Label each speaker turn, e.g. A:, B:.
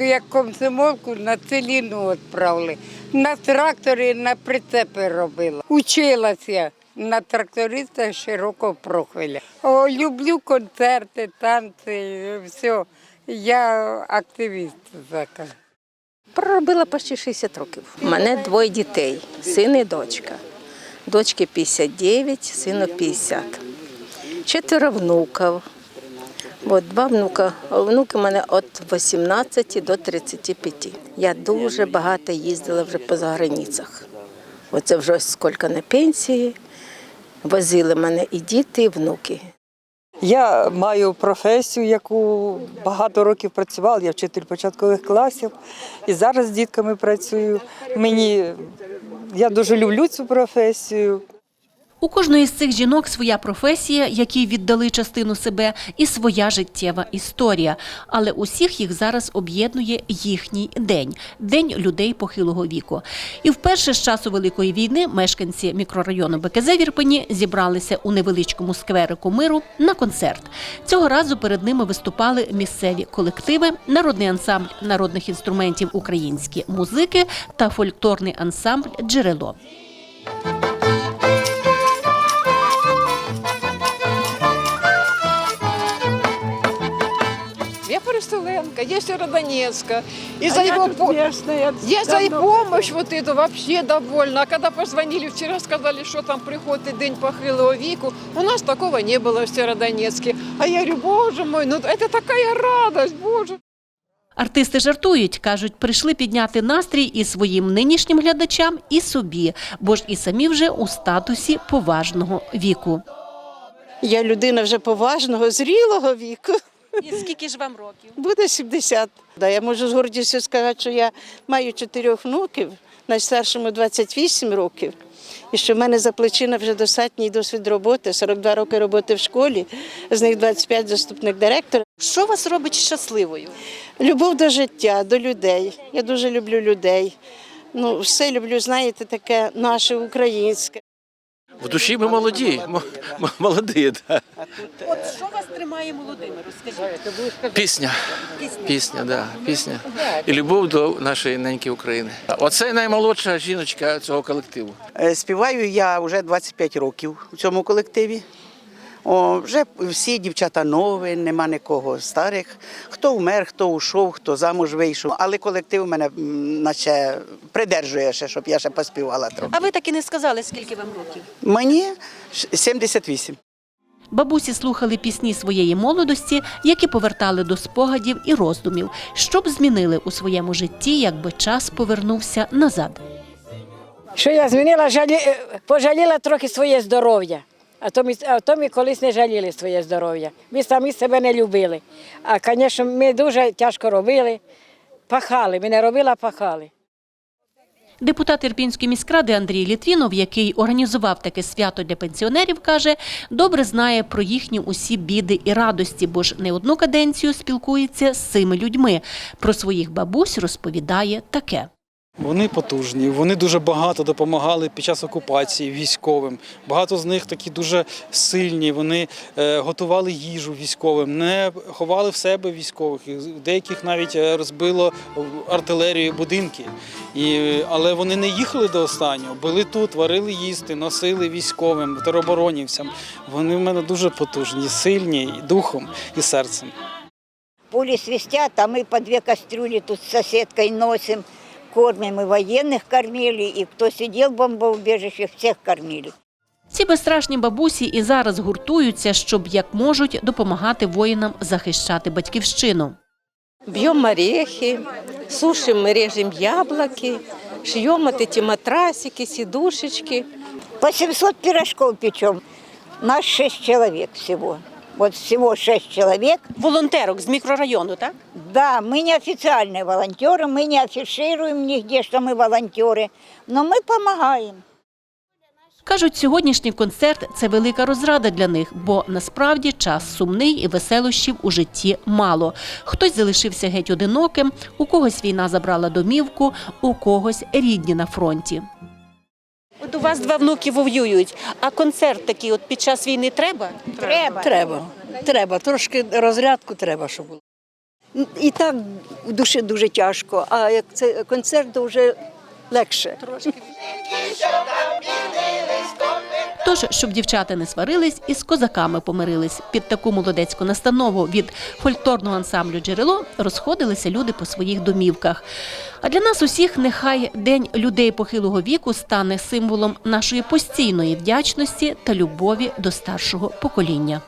A: як комсомолку на целіну відправили. На тракторі на прицепи робила. Училася на тракториста широкого профіля. О, люблю концерти, танці, все. Я активіст така.
B: Проробила почти 60 років. У мене двоє дітей, син і дочка. Дочки 59, сину 50. Четверо внуків. От два внука. Внуки в мене від 18 до 35. Я дуже багато їздила вже по заграницях. Оце вже скільки на пенсії. Возили мене і діти, і внуки.
C: Я маю професію, яку багато років працювала. Я вчитель початкових класів і зараз з дітками працюю. Мені я дуже люблю цю професію.
D: У кожної з цих жінок своя професія, якій віддали частину себе, і своя життєва історія. Але усіх їх зараз об'єднує їхній день день людей похилого віку. І вперше з часу Великої війни мешканці мікрорайону БКЗ зібралися у невеличкому скверику миру на концерт. Цього разу перед ними виступали місцеві колективи, народний ансамбль народних інструментів українські музики та фольклорний ансамбль Джерело.
E: Перестоленко, я Северодонецка. И за его по- я за и помощь вот эту вообще довольна. А когда позвонили вчера, сказали, что там приходит день похилого веку, у нас такого не было в Северодонецке. А я говорю, боже мой, ну это такая радость, боже.
D: Артисти жартують, кажуть, прийшли підняти настрій і своїм нинішнім глядачам, і собі, бо ж і самі вже у статусі поважного віку.
F: Я людина вже поважного, зрілого віку.
D: І скільки ж вам років?
F: Буде 70. Да, я можу з гордістю сказати, що я маю чотирьох внуків, найстаршому 28 років. І що в мене за плечима вже достатній досвід роботи, 42 роки роботи в школі, з них 25 заступник директора.
B: Що вас робить щасливою?
F: Любов до життя, до людей. Я дуже люблю людей. Ну, все люблю, знаєте, таке наше українське.
G: В душі ми молоді, молоді. Да.
D: От що вас тримає молодими? Розкажіть.
G: Пісня. Пісня, да, пісня. І любов до нашої неньки України. Оце наймолодша жіночка цього колективу.
H: Е, Співаю я вже 25 років у цьому колективі. О, вже всі дівчата нові, нема нікого старих. Хто вмер, хто ушов, хто замуж вийшов. Але колектив мене наче придержує ще, щоб я ще поспівала трохи.
D: А ви так і не сказали, скільки вам років?
H: Мені ш- 78.
D: Бабусі слухали пісні своєї молодості, які повертали до спогадів і роздумів, що б змінили у своєму житті, якби час повернувся назад.
I: Що я змінила, жалі... е, пожаліла трохи своє здоров'я. А то, ми, а то ми колись не жаліли своє здоров'я. Ми самі себе не любили. А, звісно, ми дуже тяжко робили, пахали. Ми не робили, а пахали.
D: Депутат Ірпінської міськради Андрій Літвінов, який організував таке свято для пенсіонерів, каже, добре знає про їхні усі біди і радості, бо ж не одну каденцію спілкується з цими людьми. Про своїх бабусь розповідає таке.
J: Вони потужні, вони дуже багато допомагали під час окупації військовим. Багато з них такі дуже сильні. Вони е, готували їжу військовим, не ховали в себе військових. Деяких навіть е, розбило артилерію будинки. І, але вони не їхали до останнього, були тут, варили їсти, носили військовим, тероборонівцям. Вони в мене дуже потужні, сильні і духом і серцем.
K: Пули свистят, а мы по две кастрюли тут с соседкой носим, кормим и военных кормили, и кто сидел в бомбоубежищах, всех кормили.
D: Ці безстрашні бабусі і зараз гуртуються, щоб як можуть допомагати воїнам захищати батьківщину.
B: Бьем орехи, сушим и режем яблоки, шьем вот матрасики, сидушечки.
K: По 700 пирожков печем. Нас шесть человек всего Вот всего шесть человек.
B: Волонтерок з мікрорайону, так?
K: Да, мы не официальные волонтеры, мы не афишируем нигде, что мы волонтеры, но мы помогаем.
D: Кажуть, сьогоднішній концерт це велика розрада для них, бо насправді час сумний і веселощів у житті мало. Хтось залишився геть одиноким, у когось війна забрала домівку, у когось рідні на фронті.
B: От у вас два внуки воюють, а концерт такий от під час війни треба?
K: Треба.
C: Треба. Треба. Трошки розрядку треба, щоб було.
L: І так в душі дуже тяжко, а як це концерт, то вже легше.
D: Тож, щоб дівчата не сварились, і з козаками помирились. Під таку молодецьку настанову від фольклорного ансамблю джерело розходилися люди по своїх домівках. А для нас усіх нехай День людей похилого віку стане символом нашої постійної вдячності та любові до старшого покоління.